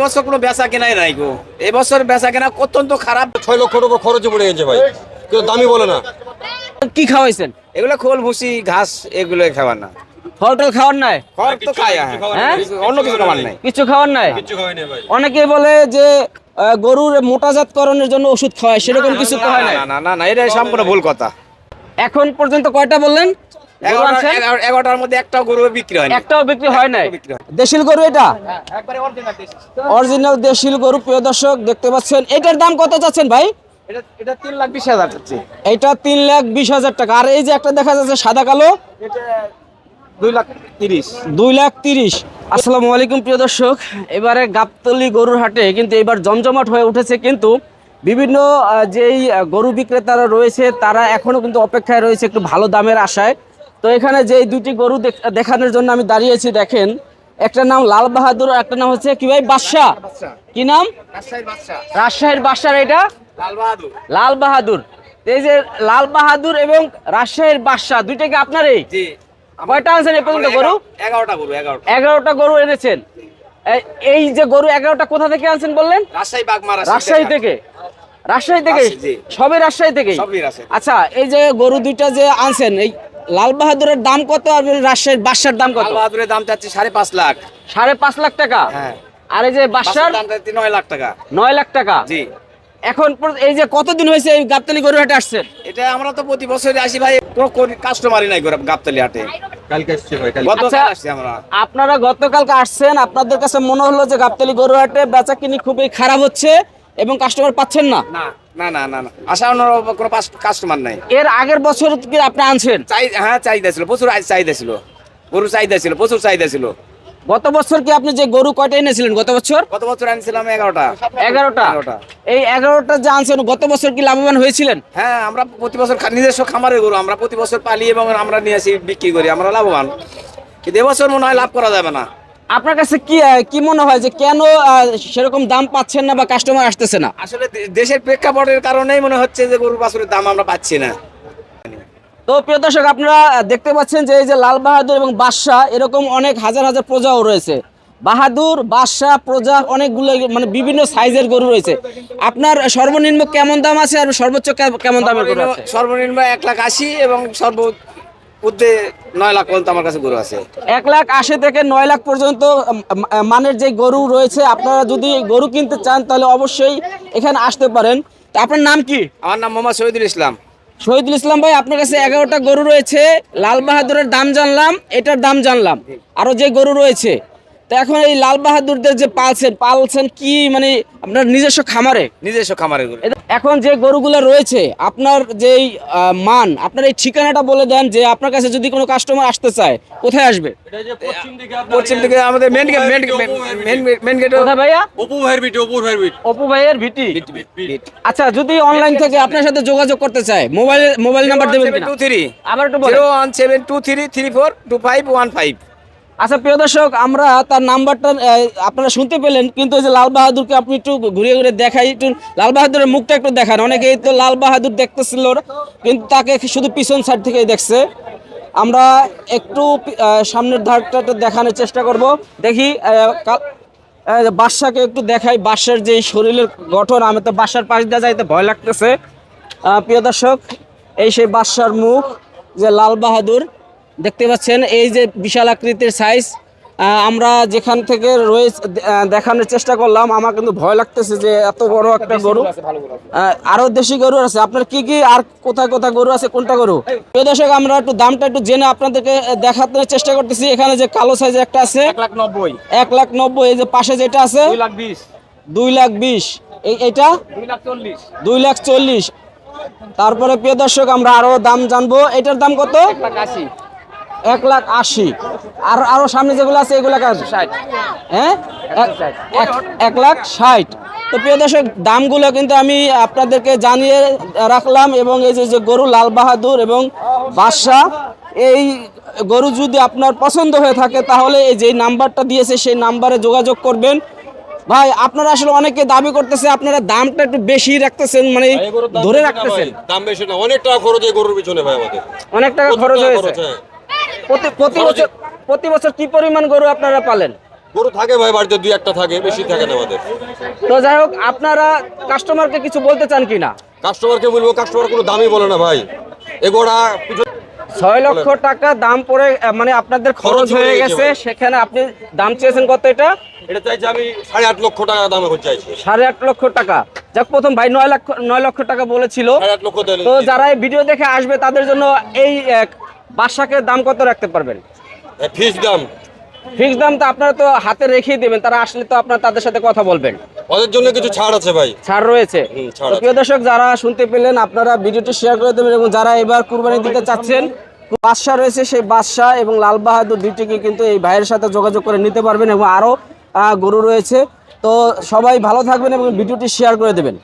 এবছর কোনো বেচা কেনাই নাই গো। এবছর বেচা কেনা অত্যন্ত খারাপ। ছয় লক্ষ টাকা খরচে পড়ে গেছে ভাই। কিন্তু দামি বলে না। কি খাওয়াইছেন? এগুলো খোল ভুসি ঘাস এগুলো খাবার না। ফল টল খাওয়ার নাই? খড় তো খায় হ্যাঁ। হ্যাঁ? অন্য কিছু খাবার নাই। কিছু খাওয়ার নাই? খাওয়াই ভাই। অনেকে বলে যে গরুর মোটাজাতকরণের জন্য ওষুধ খাওয়ায় সেরকম কিছু খাওয়ায় না, না না না না এটা সম্পূর্ণ ভুল কথা। এখন পর্যন্ত কয়টা বললেন? এগারোটার মধ্যে একটাও গরু বিক্রি হয়নি। একটাও বিক্রি হয় নাই? দেশিল গরু এটা? দেশি। অরিজিনাল দেশিল। গরু প্রিয় দর্শক দেখতে পাচ্ছেন। এটার দাম কত চাচ্ছেন ভাই? এটা এটা তিন লাখ বিশ হাজার এটা তিন লাখ বিশ হাজার টাকা। আর এই যে একটা দেখা যাচ্ছে সাদা কালো? এটা দুই লাখ তিরিশ। দুই লাখ তিরিশ। আসসালামু আলাইকুম প্রিয় দর্শক। এবারে গাবতলি গরুর হাটে কিন্তু এবার জমজমাট হয়ে উঠেছে কিন্তু বিভিন্ন যেই গরু বিক্রেতারা রয়েছে তারা এখনও কিন্তু অপেক্ষায় রয়েছে একটু ভালো দামের আশায়। তো এখানে যেই দুটি গরু দেখ- দেখানোর জন্য আমি দাঁড়িয়েছি দেখেন। একটা নাম লাল বাহাদুর একটা নাম হচ্ছে কি ভাই বাদশাহ। কি নাম? রাজশাহীর বাদশার এটা? লাল বাহাদুর। এই যে লাল বাহাদুর এবং রাজশাহীর বাদশাহ দুইটা কি আপনারই? জি। কয়টা আনছেন এ পর্যন্ত গরু? এগারোটা গরু এগারোটা। গরু এনেছেন। এই- এই যে গরু এগারোটা কোথা থেকে আনছেন বললেন? রাজশাহী থেকে। রাজশাহী থেকে? সবই রাজশাহী থেকে। আচ্ছা এই যে গরু দুইটা যে আনছেন এই লাল বাহাদুরের দাম কত আর রাজশাহীর বাদশার দাম কত? লাল বাহাদুরের দাম চাচ্ছি সাড়ে পাঁচ লাখ। সাড়ে পাঁচ লাখ টাকা? হ্যাঁ। আর এই যে বাদশার দাম চাচ্ছি নয় লাখ টাকা। নয় লাখ টাকা? জি। এখন এই যে কতদিন হয়েছে এই গাবতলি গরু হাটে আসছেন এটা আমরা তো প্রতি বছরই আসি ভাই কোনো কাস্টমারই নাই গাবতলি হাটে। কালকে আসছে ভাই কালকে। গতকাল আচ্ছা। আমরা। আপনারা গতকালকে আসছেন আপনাদের কাছে মনে হলো যে গাবতলি গরু হাটে বেচা কিনি খুবই খারাপ হচ্ছে এবং কাস্টমার পাচ্ছেন না। না না না না। অন্য কোনো কাস্টমার নাই। এর আগের বছর কি আপনি আনছেন? চাই হ্যাঁ চাহিদা ছিল। প্রচুর চাহিদা ছিল। গরু চাহিদা ছিল প্রচুর চাহিদা ছিল। গত বছর কি আপনি যে গরু কয়টা এনেছিলেন গত বছর? গত বছর আনছিলাম এগারোটা। এগারোটা? এই এগারোটা যে আনছেন গত বছর কি লাভবান হয়েছিলেন? হ্যাঁ আমরা প্রতি বছর নিজস্ব খামারের গরু আমরা প্রতি বছর পালি এবং আমরা নিয়ে আসি বিক্রি করি আমরা লাভবান। কিন্তু এবছর মনে হয় লাভ করা যাবে না। আপনার কাছে কি কি মনে হয় যে কেন সেরকম দাম পাচ্ছেন না বা কাস্টমার আসতেছে না? আসলে দেশের প্রেক্ষাপটের কারণেই মনে হচ্ছে যে গরুর বাছুরের দাম আমরা পাচ্ছি না। তো প্রিয় দর্শক আপনারা দেখতে পাচ্ছেন যে এই যে লাল বাহাদুর এবং বাদশাহ এরকম অনেক হাজার হাজার প্রজাও রয়েছে। বাহাদুর বাদশাহ প্রজা অনেকগুলো মানে বিভিন্ন সাইজের গরু রয়েছে। আপনার সর্বনিম্ন কেমন দাম আছে আর সর্বোচ্চ কেমন দামের গরু আছে? সর্বনিম্ন এক লাখ আশি এবং সর্ব উদ্দে নয় লাখ পর্যন্ত আমার কাছে গরু আছে। এক লাখ আশি থেকে নয় লাখ পর্যন্ত মানের যে গরু রয়েছে আপনারা যদি গরু কিনতে চান তাহলে অবশ্যই এখানে আসতে পারেন। তা আপনার নাম কি? আমার নাম মোহাম্মদ শহীদুল ইসলাম। শহীদুল ইসলাম ভাই আপনার কাছে এগারোটা গরু রয়েছে লাল বাহাদুরের দাম জানলাম এটার দাম জানলাম। আরও যে গরু রয়েছে তা এখন এই লাল বাহাদুরদের যে পালছেন পালছেন কি মানে আপনার নিজস্ব খামারে? নিজস্ব খামারে এখন যে গরুগুলো রয়েছে আপনার যেই মান আপনার এই ঠিকানাটা বলে দেন যে আপনার কাছে যদি কোনো কাস্টমার আসতে চায় কোথায় আসবে? পশ্চিম দিকে আমাদের main gate main main gate কোথায় ভাইয়া? অপু ভাইয়ের ভিটি অপু ভাইয়ের ভিটি। অপু ভাইয়ের ভিটি? আচ্ছা যদি অনলাইন থেকে আপনার সাথে যোগাযোগ করতে চায় মোবাইল মোবাইল নাম্বার দেবেন 23 আবার একটু বলেন। 01723342515 আচ্ছা প্রিয় দর্শক, আমরা তার নাম্বারটা আপনারা শুনতে পেলেন, কিন্তু যে লাল বাহাদুরকে আপনি একটু ঘুরিয়ে ঘুরে দেখাই, একটু লাল বাহাদুরের মুখটা একটু দেখান। অনেকেই তো লাল বাহাদুর দেখতেছিল কিন্তু তাকে শুধু পিছন সাইড থেকেই দেখছে। আমরা একটু সামনের ধারটা দেখানোর চেষ্টা করব। দেখি বাদশাকে একটু দেখাই। বাদশার যে শরীরের গঠন, আমি তো বাসার পাশ দিয়ে যাইতে ভয় লাগতেছে। প্রিয় দর্শক, এই সেই বাদশার মুখ, যে লাল বাহাদুর দেখতে পাচ্ছেন এই যে বিশাল আকৃতির সাইজ আমরা যেখান থেকে রয়েছে দেখানোর চেষ্টা করলাম আমার কিন্তু ভয় লাগতেছে যে এত বড় একটা গরু। আহ, আরও দেশি গরু আছে। আপনার কি কি আর কোথায় কোথায় গরু আছে কোনটা গরু? প্রিয় দর্শক আমরা একটু দামটা একটু জেনে আপনাদেরকে দেখাতে চেষ্টা করতেছি। এখানে যে কালো সাইজের একটা আছে এক লাখ নব্বই। এক লাখ নব্বই এই যে পাশে যেটা আছে দুই লাখ বিশ। দুই লাখ বিশ। এই এটা দুই লাখ চল্লিশ। দুই লাখ চল্লিশ। তারপরে প্রিয় দর্শক আমরা আরও দাম জানব। এটার দাম কত? এক লাখ আশি। এক লাখ আশি। আর আরও সামনে যেগুলো আছে এগুলো কাজ ষাট। হ্যাঁ? এক- লাখ ষাট। তো প্রিয় দর্শক দামগুলো কিন্তু আমি আপনাদেরকে জানিয়ে রাখলাম এবং এই যে যে গরু লাল বাহাদুর এবং বাদশাহ এই গরু যদি আপনার পছন্দ হয়ে থাকে তাহলে এই যে নাম্বারটা দিয়েছে সেই নাম্বারে যোগাযোগ করবেন। ভাই আপনারা আসলে অনেকে দাবি করতেছে আপনারা দামটা একটু বেশি রাখতেছেন মানে ধরে রাখতেছেন। দাম বেশি না। অনেক টাকা খরচ হয় গরুর পিছনে ভাই আমাদের। অনেক টাকা খরচ হয়েছে। হ্যাঁ। প্রতি প্রতি বছর প্রতি বছর কি পরিমাণ গরু আপনারা পালেন? গরু থাকে ভাই বাড়িতে দুই একটা থাকে বেশি থাকে না আমাদের। তো যাই হোক আপনারা কাস্টমারকে কিছু বলতে চান কিনা? কাস্টমারকে বলব কাস্টমার কোনো দামই বলে না ভাই। এগোড়া ছয় লক্ষ টাকা দাম পড়ে মানে আপনাদের খরচ হয়ে গেছে। সেখানে আপনি দাম চেয়েছেন কত এটা? এটা চাইছি আমি সাড়ে আট লক্ষ টাকা দামে চাইছি। সাড়ে আট লক্ষ টাকা। যাক প্রথম ভাই নয় লক্ষ নয় লক্ষ টাকা বলেছিল। তো যারা এই ভিডিও দেখে আসবে তাদের জন্য এই বাসাকের দাম কত রাখতে পারবেন? ফিস দাম। ফিক্স দাম তো আপনারা তো হাতে রেখেই দেবেন তারা আসলে তো আপনার তাদের সাথে কথা বলবেন। ওদের জন্য কিছু ছাড় আছে ভাই। ছাড় রয়েছে। প্রিয় দর্শক যারা শুনতে পেলেন আপনারা ভিডিওটি শেয়ার করে দেবেন এবং যারা এবার কুরবানি দিতে চাচ্ছেন বাদশাহ রয়েছে সেই বাদশাহ এবং লাল বাহাদুর দুইটিকে কিন্তু এই ভাইয়ের সাথে যোগাযোগ করে নিতে পারবেন এবং আরও গরু রয়েছে। তো সবাই ভালো থাকবেন এবং ভিডিওটি শেয়ার করে দেবেন।